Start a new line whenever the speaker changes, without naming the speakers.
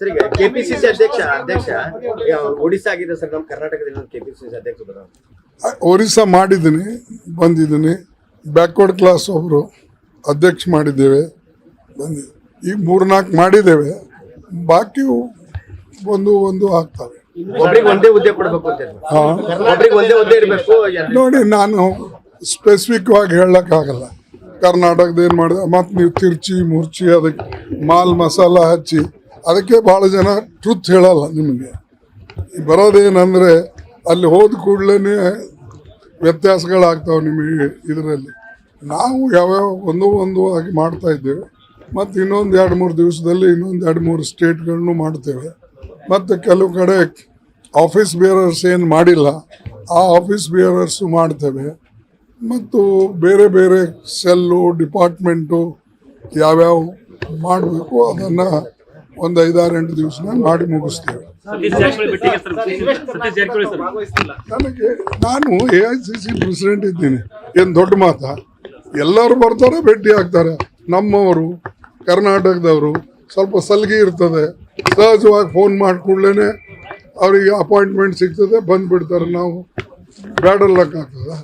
Sir ಈಗ KPCC ಅಧ್ಯಕ್ಷ ಅಧ್ಯಕ್ಷ ಒಡಿಶಾ ಆಗಿದೆ ಸರ್ ನಮ್ಮ ಕರ್ನಾಟಕದಲ್ಲಿ ಕೆಪಿಸಿಸಿ ಅಧ್ಯಕ್ಷ ಬರೋದು
ಒರಿಸ್ಸಾ ಮಾಡಿದ್ದೀನಿ ಬಂದಿದ್ದೀನಿ. ಬ್ಯಾಕ್ವರ್ಡ್ ಕ್ಲಾಸ್ ಒಬ್ರು ಅಧ್ಯಕ್ಷ ಮಾಡಿದ್ದೇವೆ ಬಂದಿ ಈಗ ಮೂರ್ನಾಲ್ಕು ಮಾಡಿದ್ದೇವೆ. ಬಾಕಿ ಒಂದು ಒಂದು ಆಗ್ತವೆ. ನೋಡಿ ನಾನು ಸ್ಪೆಸಿಫಿಕ್ ಆಗಿ ಹೇಳಕ್ಕಾಗಲ್ಲ. ಕರ್ನಾಟಕದ ಏನು ಮಾಡಿದೆ ಮತ್ತು ನೀವು ತಿರ್ಚಿ ಮುರ್ಚಿ ಅದಕ್ಕೆ ಮಾಲ್ ಮಸಾಲ ಹಚ್ಚಿ ಅದಕ್ಕೆ ಭಾಳ ಜನ ಟ್ರೂತ್ ಹೇಳಲ್ಲ ನಿಮಗೆ. ಬರೋದೇನಂದರೆ ಅಲ್ಲಿ ಹೋದ ಕೂಡಲೇ ವ್ಯತ್ಯಾಸಗಳಾಗ್ತಾವೆ ನಿಮಗೆ ಇದರಲ್ಲಿ. ನಾವು ಯಾವ್ಯಾವ ಒಂದು ಒಂದು ಆಗಿ ಮಾಡ್ತಾ ಇದ್ದೇವೆ. ಮತ್ತು ಇನ್ನೊಂದು ಎರಡು ಮೂರು ದಿವಸದಲ್ಲಿ ಇನ್ನೊಂದು ಎರಡು ಮೂರು ಸ್ಟೇಟ್ಗಳನ್ನು ಮಾಡ್ತೇವೆ. ಮತ್ತು ಕೆಲವು ಕಡೆ ಆಫೀಸ್ ಬೇರರ್ಸ್ ಏನು ಮಾಡಿಲ್ಲ, ಆ ಆಫೀಸ್ ಬೇರರ್ಸು ಮಾಡ್ತೇವೆ. ಮತ್ತು ಬೇರೆ ಬೇರೆ ಸೆಲ್ಲು ಡಿಪಾರ್ಟ್ಮೆಂಟು ಯಾವ್ಯಾವ ಮಾಡಬೇಕು ಅದನ್ನು ಒಂದು ಐದಾರು ಎಂಟು ದಿವಸ ಮಾಡಿ ಮುಗಿಸ್ತೇವೆ ನನಗೆ ನಾನು A I C C president ಇದ್ದೀನಿ. ಏನು ದೊಡ್ಡ ಮಾತಾ? ಎಲ್ಲರೂ ಬರ್ತಾರೆ ಭೇಟಿ ಆಗ್ತಾರೆ. ನಮ್ಮವರು ಕರ್ನಾಟಕದವರು ಸ್ವಲ್ಪ ಸಲಿಗೆ ಇರ್ತದೆ. ಸಹಜವಾಗಿ ಫೋನ್ ಮಾಡಿ ಕೂಡಲೇ ಅವರಿಗೆ ಅಪಾಯಿಂಟ್ಮೆಂಟ್ ಸಿಗ್ತದೆ ಬಂದ್ಬಿಡ್ತಾರೆ. ನಾವು ಬ್ಯಾಡಲ್ಲಕ್ಕಾಗ್ತದೆ?